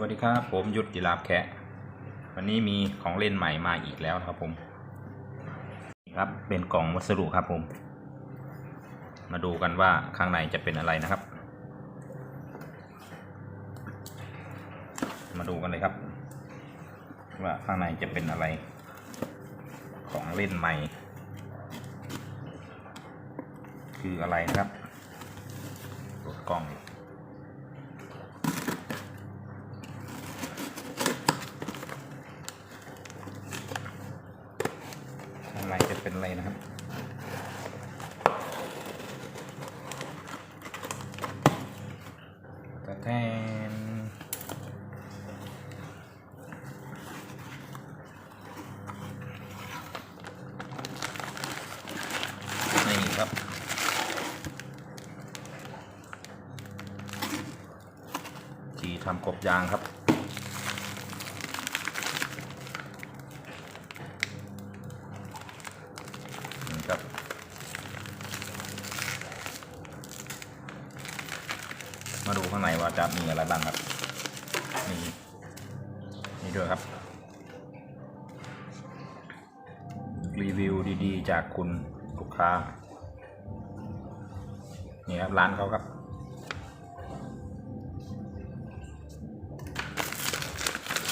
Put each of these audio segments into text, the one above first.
วัสดีครับ ผมยุทธจิราบแคะวันนี้มีของเล่นใหม่มาอีกแล้วครับผมครับเป็นกล่องวัสดุครับผม มาดูกันว่าข้างในจะเป็นอะไรนะครับ มาดูกันเลยครับ ว่าข้างในจะเป็นอะไร ของเล่นใหม่ คืออะไรครับเปิดกล่องข้างในจะ เป็นอะไรนะครับแต่แทนนี่ครับจีทำกบยางครับ มาดูข้างในว่าจะมีอะไรบ้างครับ มีนี่ด้วยครับ รีวิวดีๆ จากคุณลูกค้า นี่ครับร้านเขาครับ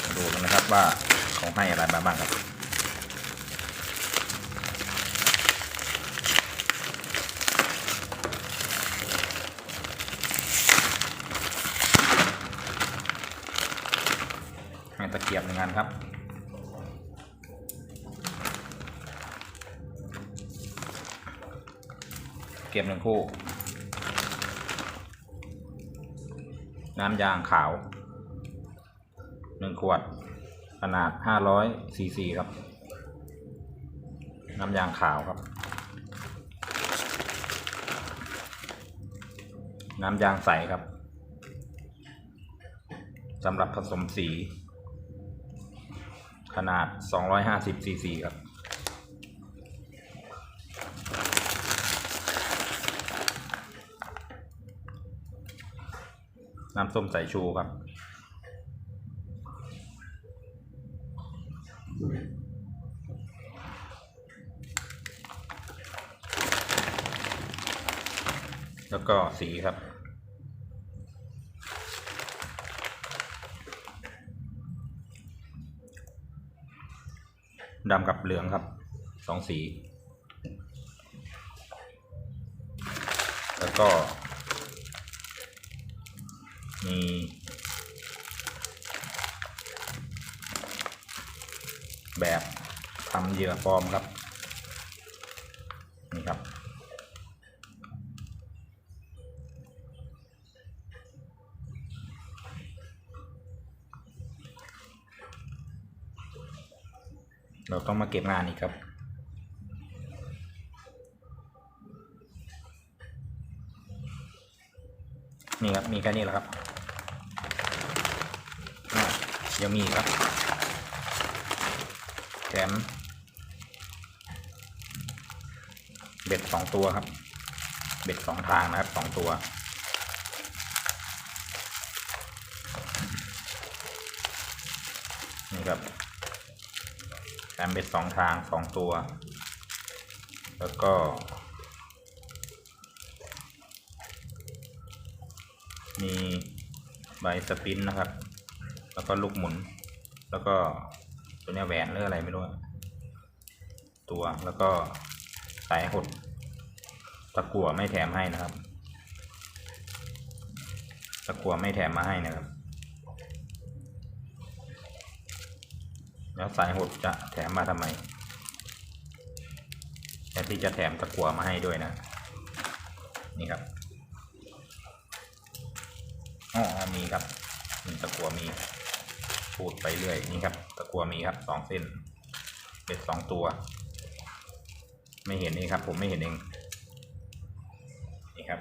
มาดูกันนะครับว่าเขาให้อะไรมาบ้างครับะเกียบหนึ่งอันครับเก็บหนึ่งคู่ น้ำยางขาวหนึ่งขวด ขนาดห้าร้อยซีซีครับ น้ำยางขาวครับ น้ำยางใสครับสำหรับผสมสี ขนาด 250ซีซีครับ น้ำส้มสายชูครับแล้วก็สีครับ ดำกับเหลืองครับสองสี แล้วก็ มีแบบทำเหยื่อฟอร์มครับ นี่ครับ เราต้องมาเก็บงานอีกครับ นี่ครับ มีแค่นี้แหละครับยังมีครับแถมเบ็ดสองตัวครับ เบ็ดสองทางนะครับสองตัวนี่ครับ แถมเบ็ดสองทางสองตัว แล้วก็ มีใบสปินนะครับ แล้วก็ลูกหมุน แล้วก็ตัวนี้แหวนหรืออะไรไม่รู้ตัวแล้วก็สายหดตะกั่วไม่แถมให้นะครับ ตะกั่วไม่แถมมาให้นะครับ แล้วสายหดจะแถมมาทำไมแต่ที่จะแถมตะกั่วมาให้ด้วยนะ นี่ครับอ๋อมีครับมีตะกั่วมีพูดไปเรื่อยนี่ครับ ตะกั่วมีครับสองเส้นเป็นสองตัว ไม่เห็นนี่ครับ ผมไม่เห็นเองนี่ครับ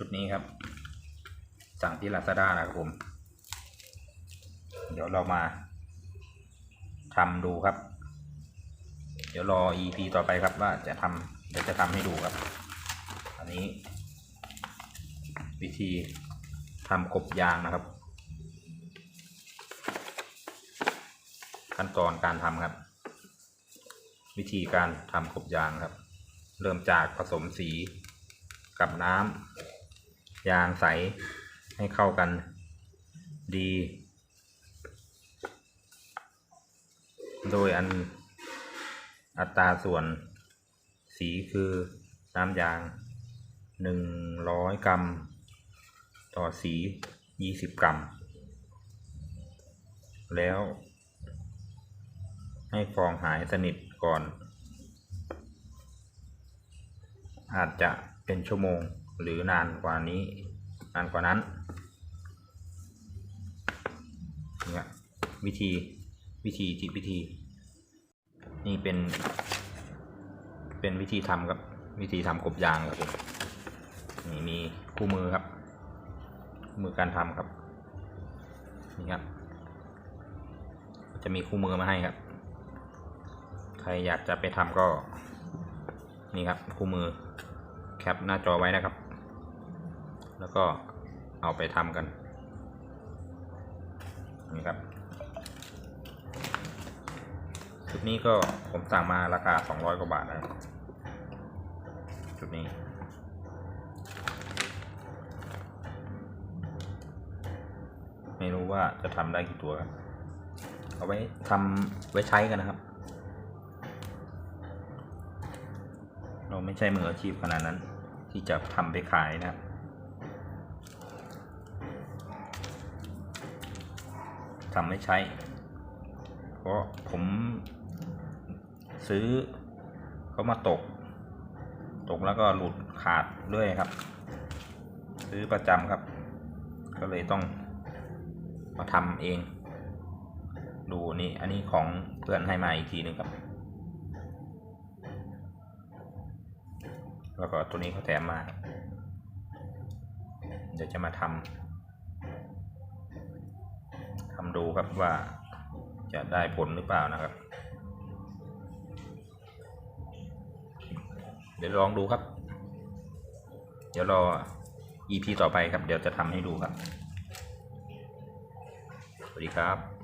ชุดนี้ครับ สั่งที่ลาซาด้านะครับผม เดี๋ยวเรามาทำดูครับ เดี๋ยวรอ EP ต่อไปครับว่าจะทเดี๋ยวจะทำให้ดูครับ อันนี้ วิธีทำกบยางนะครับ ขั้นตอนการทำครับ วิธีการทำกบยางครับ เริ่มจากผสมสีกับน้ำ ยางใสให้เข้ากันดี โดยอันอัตราส่วนสีคือน้ำยางหนึ่งร้อยกรัม ต่อสียี่สิบกรัม แล้ว ให้ฟองหายสนิทก่อน อาจจะเป็นชั่วโมง หรือนานกว่านี้ นานกว่านั้นเนี่ยวิธีวิธีจิตวิธี นี่เป็น เป็นวิธีทำครับวิธีทำกบยางครับผมนี่มีคู่มือครับ มือการทำครับนี่ครับ จะมีคู่มือมาให้ครับ ใครอยากจะไปทำก็นี่ครับคู่มือแคปหน้าจอไว้นะครับ แล้วก็เอาไปทำกัน นี่ครับชุดนี้ก็ผมสั่งมาราคา 200 กว่าบาทนะครับชุดนี้ไม่รู้ว่าจะทำได้กี่ตัวครับเอาไว้ทำไว้ใช้กันนะครับ เราไม่ใช่มืออาชีพขนาดนั้น ที่จะทำไปขายนะครับ ทำไม่ใช้ เพราะผมซื้อเขามาตก ตกแล้วก็หลุดขาดด้วยครับ ซื้อประจำครับ ก็เลยต้องมาทำเอง ดูนี่อันนี้ของเพื่อนให้มาอีกทีหนึงครับแล้วก็ตัวนี้เขาแถมมา เดี๋ยวจะมาทำำดูครับว่าจะได้ผลหรือเปล่านะครับ เดี๋ยวลองดูครับ เดี๋ยวรอ EP ต่อไปครับ เดี๋ยวจะทำให้ดูครับ สวัสดีครับ